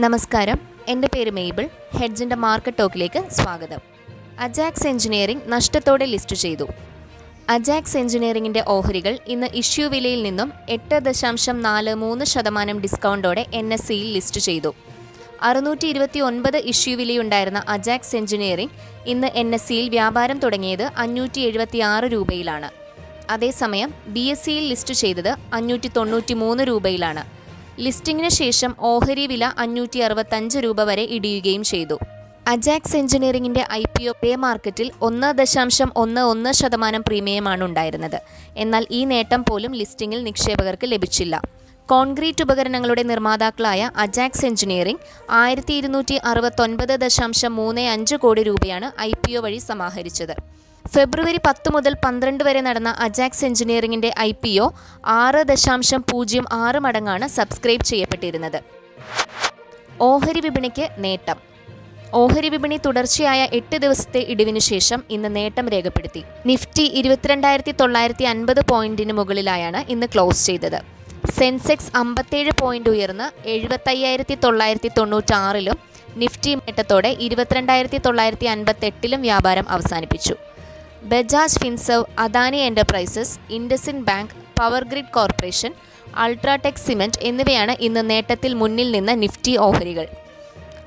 നമസ്കാരം. എന്റെ പേര് മെയ്ബിൾ. ഹെഡ്ജിന്റെ മാർക്കറ്റ് ടോക്കിലേക്ക് സ്വാഗതം. അജാക്സ് എഞ്ചിനീയറിംഗ് നഷ്ടത്തോടെ ലിസ്റ്റ് ചെയ്തു. അജാക്സ് എഞ്ചിനീയറിംഗിന്റെ ഓഹരികൾ ഇന്ന് ഇഷ്യൂ വിലയിൽ നിന്നും എട്ട് ദശാംശം നാല് മൂന്ന് ശതമാനം ഡിസ്കൗണ്ടോടെ എൻ എസ് സിയിൽ ലിസ്റ്റ് ചെയ്തു. അറുന്നൂറ്റി ഇരുപത്തി ഒൻപത് ഇഷ്യൂ വിലയുണ്ടായിരുന്ന അജാക്സ് എഞ്ചിനീയറിംഗ് ഇന്ന് എൻ എസ് സിയിൽ വ്യാപാരം തുടങ്ങിയത് അഞ്ഞൂറ്റി എഴുപത്തി ആറ് രൂപയിലാണ്. അതേസമയം ബി എസ് സിയിൽ ലിസ്റ്റ് ചെയ്തത് അഞ്ഞൂറ്റി തൊണ്ണൂറ്റി മൂന്ന് രൂപയിലാണ്. ലിസ്റ്റിംഗിന് ശേഷം ഓഹരി വില അഞ്ഞൂറ്റി അറുപത്തഞ്ച് രൂപ വരെ ഇടിയുകയും ചെയ്തു. അജാക്സ് എഞ്ചിനീയറിംഗിന്റെ ഐ പി ഒ പേ മാർക്കറ്റിൽ ഒന്ന് ദശാംശം ഒന്ന് ഒന്ന് ശതമാനം പ്രീമിയമാണ് ഉണ്ടായിരുന്നത്. എന്നാൽ ഈ നേട്ടം പോലും ലിസ്റ്റിംഗിൽ നിക്ഷേപകർക്ക് ലഭിച്ചില്ല. കോൺക്രീറ്റ് ഉപകരണങ്ങളുടെ നിർമ്മാതാക്കളായ അജാക്സ് എഞ്ചിനീയറിംഗ് ആയിരത്തി ഇരുന്നൂറ്റി അറുപത്തൊൻപത് ദശാംശം മൂന്ന് അഞ്ച് കോടി രൂപയാണ് ഐ പി ഒ വഴി സമാഹരിച്ചത്. ഫെബ്രുവരി പത്ത് മുതൽ പന്ത്രണ്ട് വരെ നടന്ന അജാക്സ് എഞ്ചിനീയറിംഗിന്റെ ഐ പി ഒ ആറ് ദശാംശം പൂജ്യം ആറ് മടങ്ങാണ് സബ്സ്ക്രൈബ് ചെയ്യപ്പെട്ടിരുന്നത്. ഓഹരി വിപണിക്ക് നേട്ടം. ഓഹരി വിപണി തുടർച്ചയായ എട്ട് ദിവസത്തെ ഇടിവിനു ശേഷം ഇന്ന് നേട്ടം രേഖപ്പെടുത്തി. നിഫ്റ്റി ഇരുപത്തിരണ്ടായിരത്തി തൊള്ളായിരത്തി അൻപത് പോയിന്റിന് മുകളിലായാണ് ഇന്ന് ക്ലോസ് ചെയ്തത്. സെൻസെക്സ് അമ്പത്തേഴ് പോയിന്റ് ഉയർന്ന് എഴുപത്തയ്യായിരത്തി തൊള്ളായിരത്തി തൊണ്ണൂറ്റാറിലും നിഫ്റ്റി നേട്ടത്തോടെ ഇരുപത്തിരണ്ടായിരത്തി തൊള്ളായിരത്തി അൻപത്തെട്ടിലും വ്യാപാരം അവസാനിപ്പിച്ചു. Bajaj Finserv Adani enterprises IndusInd bank power grid corporation UltraTech cement എന്നിവയാണ് ഇന്ന് നേട്ടത്തിൽ മുന്നിൽ നിന്ന് നിഫ്റ്റി ഓഹരികൾ.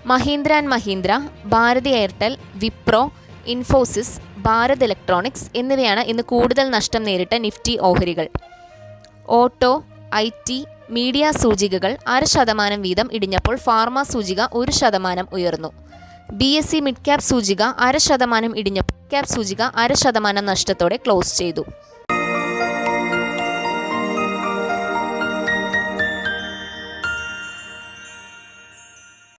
Mahindra and Mahindra Bharti Airtel Wipro Infosys Bharat electronics എന്നിവയാണ് ഇന്ന് കൂടുതൽ നഷ്ടം നേരിട്ട നിഫ്റ്റി ഓഹരികൾ. ഓട്ടോ ഐ ടി മീഡിയ സൂചികകൾ അര ശതമാനം വീതം ഇടിഞ്ഞപ്പോൾ ഫാർമ സൂചിക ഒരു ശതമാനം ഉയർന്നു. B S C mid cap സൂചിക അര ശതമാനം ഇടിഞ്ഞപ്പോൾ ക്യാപ് സൂചിക അര ശതമാനം നഷ്ടത്തോടെ ക്ലോസ് ചെയ്തു.